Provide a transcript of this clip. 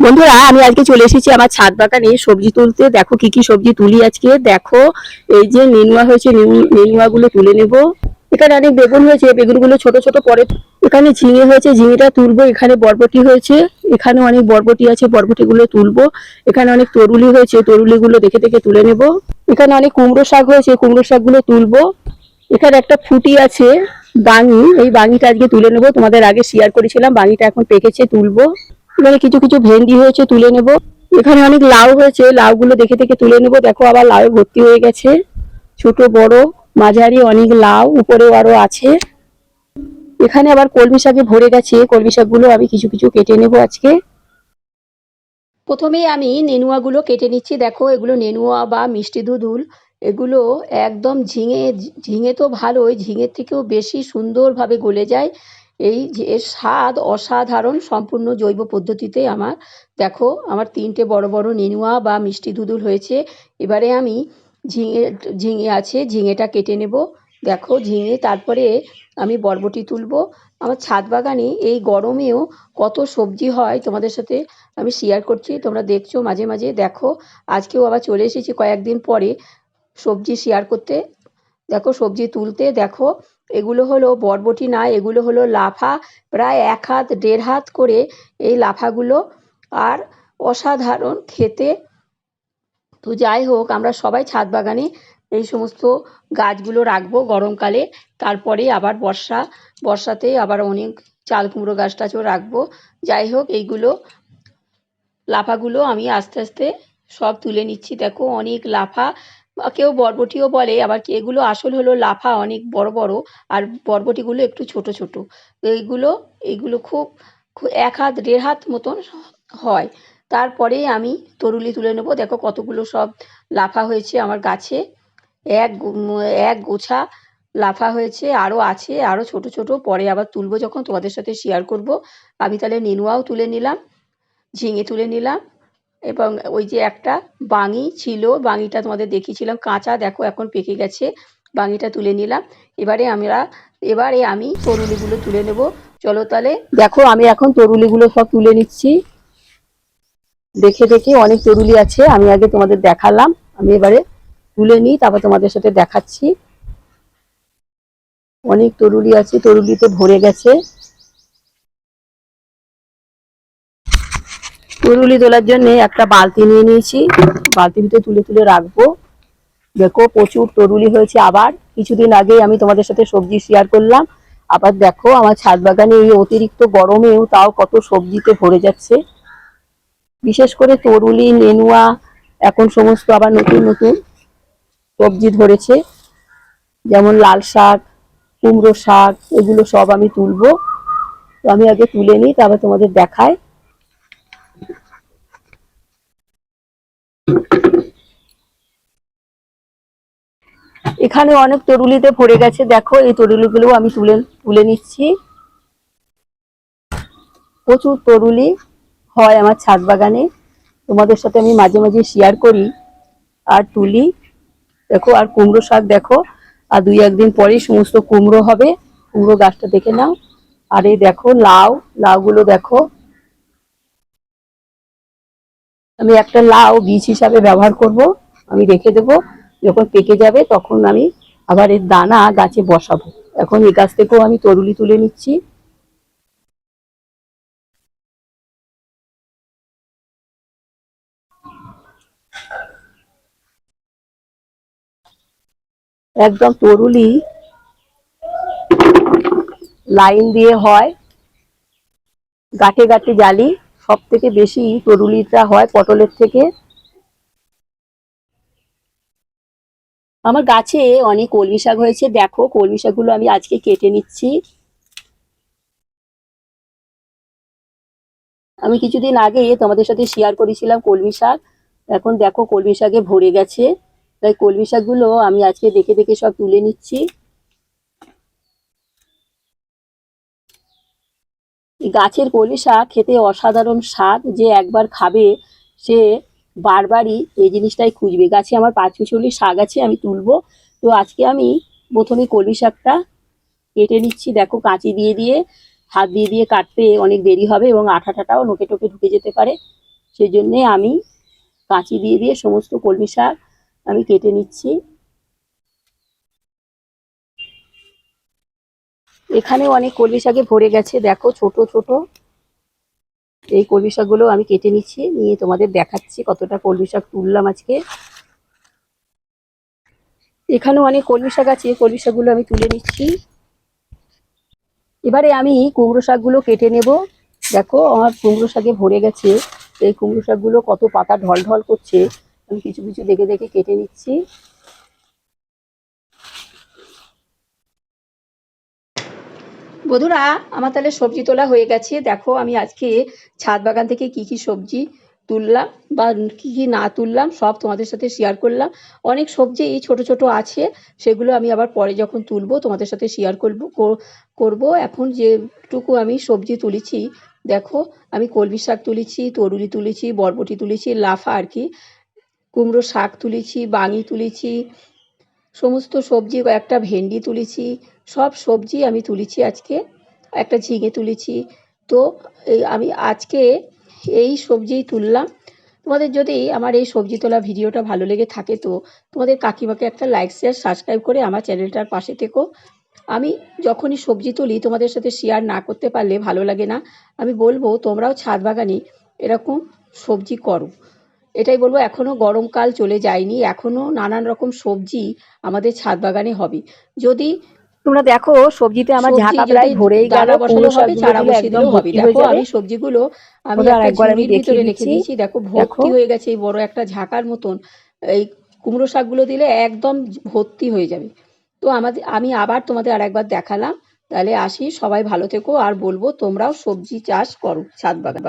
বন্ধুরা, আমি আজকে চলে এসেছি আমার ছাদ বাগানে। সবজি তুলতে। দেখো কি কি সবজি তুলি আজকে। দেখো, এই যে নেনুয়া হয়েছে নেনুয়া গুলো তুলে নেব। এখানে অনেক বেগুন হয়েছে। বেগুনগুলো ছোট ছোট পরে এখানে ঝিঙে হয়েছে। ঝিঙেটা তুলবো। এখানে বরবটি হয়েছে। এখানে অনেক বরবটি আছে। বরবটি গুলো তুলবো। এখানে অনেক তরুলি হয়েছে। তরুলি গুলো দেখে দেখে তুলে নেব। এখানে অনেক কুমড়ো শাক হয়েছে। কুমড়ো শাকগুলো তুলবো। এখানে একটা ফুটি আছে, বাঙি। এই বাঙিটা আজকে তুলে নেব। তোমাদের আগে শেয়ার করেছিলাম। বাঙিটা এখন পেকেছে, তুলবো। এখানে কিছু কিছু ভেন্ডি হয়েছে তুলে নেব। এখানে অনেক লাউ হয়েছে, লাউগুলো দেখে দেখে তুলে নেব। দেখো আবার লাউ ভর্তি হয়ে গেছে। ছোট, বড়, মাঝারি অনেক লাউ উপরেও আরও আছে। এখানে আবার কলমি শাকে ভরে গেছে। কলমি শাকগুলো আমি কিছু কিছু কেটে নেব আজকে। প্রথমেই আমি নেনুয়াগুলো কেটে নিচ্ছি। দেখো, এগুলো নেনুয়া বা মিষ্টি দুধুল, এগুলো একদম ঝিঙে ঝিঙে তো ভালোই, ঝিঙের থেকেও বেশি সুন্দরভাবে গলে যায়। এই যে এর স্বাদ অসাধারণ সম্পূর্ণ জৈব পদ্ধতিতে আমার। দেখো, আমার তিনটে বড় বড় নেনুয়া বা মিষ্টি দুধুল হয়েছে। এবারে আমি ঝিঙে ঝিঙে আছে, ঝিঙেটা কেটে নেব। দেখো, ঝিঙে, তারপরে আমি বরবটি তুলবো। আমার ছাদ বাগানে এই গরমেও কত সবজি হয় তোমাদের সাথে আমি শেয়ার করছি। তোমরা দেখছ মাঝে মাঝে। দেখো, আজকেও আবার চলে এসেছি কয়েকদিন পরে সবজি শেয়ার করতে। দেখো, সবজি তুলতে। দেখো এগুলো হলো বরবটি না এগুলো হলো লাফা, প্রায় এক হাত, দেড় হাত করে এই লাফাগুলো। আর অসাধারণ খেতে। তো যাই হোক, আমরা সবাই ছাদ বাগানে এই সমস্ত গাছগুলো রাখব গরমকালে। তারপরে আবার বর্ষা, বর্ষাতে আবার অনেক চাল কুমড়ো গাছ টাছও রাখব। যাই হোক, এইগুলো লাফাগুলো আমি আস্তে আস্তে সব তুলে নিচ্ছি। দেখো, অনেক লাফা কেউ বরবটিও বলে, আবার কি এগুলো আসল হলো লাফা অনেক বড় বড়, আর বরবটিগুলো একটু ছোট ছোট। এইগুলো এইগুলো খুব এক হাত, দেড় হাত মতন হয়। তারপরে আমি তরুলি তুলে নেব। দেখো কতগুলো সব লাফা হয়েছে আমার গাছে। এক এক গোছা লাফা হয়েছে আরও আছে আরও ছোট ছোট। পরে আবার তুলবো যখন, তোমাদের সাথে শেয়ার করব। আমি তাহলে নেনুয়াও তুলে নিলাম, ঝিঙে তুলে নিলাম। এবং ওই যে একটা বাঙি ছিল, বাঙিটা তোমাদের দেখিয়েছিলাম, কাঁচা, দেখো এখন পেকে গেছে, বাঙিটা তুলে নিলাম। এবারে আমরা, এবারে আমি তরুলিগুলো তুলে নেব। চলো তাহলে, দেখো আমি এখন তরুলিগুলো সব তুলে নিচ্ছি। দেখে দেখে অনেক তরুলি আছে, আমি আগে তোমাদের দেখালাম। আমি এবারে তুলে নিই, তারপর তোমাদের সাথে দেখাচ্ছি। অনেক তরুলি আছে তরুলিতে ভরে গেছে। তরুলি তোলার জন্য একটা বালতি নিয়ে নিয়েছি। বালতির ভিতরে তুলে তুলে রাখব। দেখো প্রচুর তরুলি হয়েছে আবার। কিছুদিন আগে আমি তোমাদের সাথে সবজি শেয়ার করলাম। আবার দেখো আমার ছাদ বাগানে এই অতিরিক্ত গরমেও তাও কত সবজিতে ভরে যাচ্ছে। বিশেষ করে তরুলি, নেনুয়া, এখন সমস্ত আবার নতুন নতুন সবজি ধরেছে। যেমন লাল শাক, কুমড়ো শাক, এগুলো সব আমি তুলবো। তো আমি আগে তুলে নিই, তারপর তোমাদের দেখাই। এখানে অনেক তরুলিতে ভরে গেছে। দেখো, এই তরুলিগুলো আমি তুলে তুলে নিচ্ছি। প্রচুর তরুলি হয় আমার ছাদ বাগানে। তোমাদের সাথে আমি মাঝে মাঝে শেয়ার করি আর তুলি। দেখো, আর কুমড়ো শাক দেখো, আর দুই একদিন পরেই সমস্ত কুমড়ো হবে। কুমড়ো গাছটা দেখে নাও। আর এই দেখো, লাউ, লাউগুলো দেখো। আমি একটা লাউ বীজ হিসাবে ব্যবহার করব, আমি রেখে দেবো। যখন পেকে যাবে, তখন আমি আবার এর দানা গাছে বসাবো। এখন এই গাছ থেকেও আমি তরুলি তুলে নিচ্ছি। একদম তরুলি লাইন দিয়ে হয় গাঁটে গাঁটে জালি। সব থেকে বেশি তরুলিটা হয় পটলের থেকে। আমার গাছে অনেক কলমি শাক হয়েছে। দেখো, কলমি শাকগুলো আমি আজকে কেটে নিচ্ছি। আমি কিছুদিন আগে তোমাদের সাথে শেয়ার করেছিলাম কলমি শাক। এখন দেখো, কলমি শাকে ভরে গেছে। তাই কলমি শাকগুলো আমি আজকে দেখে দেখে সব তুলে নিচ্ছি। গাছের কলমি শাক খেতে অসাধারণ স্বাদ। যে একবার খাবে, সে বারবারই এই জিনিসটাই খুঁজবে। গাছে আমার পাঁচ মিশলি শাক আছে, আমি তুলবো। তো আজকে আমি প্রথমে কলমি শাকটা কেটে নিচ্ছি। দেখো, কাঁচি দিয়ে দিয়ে, হাত দিয়ে দিয়ে কাটতে অনেক দেরি হবে এবং আঠা টাটাও নোকে টোকে ঢুকে যেতে পারে। সেই জন্যে আমি কাঁচি দিয়ে দিয়ে সমস্ত কলমি শাক আমি কেটে নিচ্ছি। এখানে অনেক কলমি শাকে ভরে গেছে। দেখো, ছোট ছোট। এই কলমি শাকগুলো আমি কেটে নিচ্ছি, নিয়ে তোমাদের দেখাচ্ছি কতটা কলমি শাক তুললাম আজকে। এখানেও অনেক কলমি শাক আছে কলমি শাকগুলো আমি তুলে নিচ্ছি। এবারে আমি কুমড়ো শাকগুলো কেটে নেব। দেখো, আমার কুমড়ো শাকে ভরে গেছে। এই কুমড়ো শাকগুলো কত পাতা ঢল ঢল করছে, আমি কিছু কিছু দেখে দেখে কেটে নিচ্ছি। বধুরা আমার তাহলে সবজি তোলা হয়ে গেছে। দেখো, আমি আজকে ছাদ বাগান থেকে কি কি সবজি তুললাম বা কি কি না তুললাম, সব তোমাদের সাথে শেয়ার করলাম। অনেক সবজি এই ছোট ছোট আছে, সেগুলো আমি আবার পরে যখন তুলবো, তোমাদের সাথে শেয়ার করব করব। এখন যেটুকু আমি সবজি তুলেছি, দেখো, আমি কলমি শাক তুলেছি, তরুলি তুলেছি, বরবটি তুলেছি, লাফা আর কি, কুমড়ো শাক তুলেছি, বাঙি তুলেছি সমস্ত সবজি একটা ভেন্ডি তুলেছি, সব সবজি আমি তুলেছি আজকে, একটা ঝিঙে তুলেছি। তো এই আমি আজকে এই সবজিই তুললাম। তোমাদের যদি আমার এই সবজি তোলা ভিডিওটা ভালো লেগে থাকে তো তোমাদের কাকিমাকে একটা লাইক শেয়ার সাবস্ক্রাইব করে আমার চ্যানেলটার পাশে থেকো। আমি যখনই সবজি তুলি তোমাদের সাথে শেয়ার না করতে পারলে ভালো লাগে না। আমি বলব তোমরাও ছাদ বাগানে এরকম সবজি করো। এটাই বলব এখনও গরমকাল চলে যায়নি এখনও নানান রকম সবজি আমাদের ছাদ বাগানে হবে। যদি তোমরা দেখো সবজিতে আমার ঝাঁকা প্রায় ভরেই গেল কুমড়ো হবে চারা বসিয়ে দিলেও হবে। দেখো আমি সবজিগুলো আমি আরেকবার আমি ভিতরে রেখে। দিয়েছি। দেখো ভর্তি হয়ে গেছে এই বড় একটা ঝাঁকার মতন। এই কুমড়ো শাকগুলো দিলে একদম ভর্তি হয়ে যাবে। তো আমাদের আমি আবার তোমাদের আর একবার দেখালাম। তাহলে আসি সবাই ভালো থেকো আর বলব তোমরাও সবজি চাষ করো ছাদ বাগান।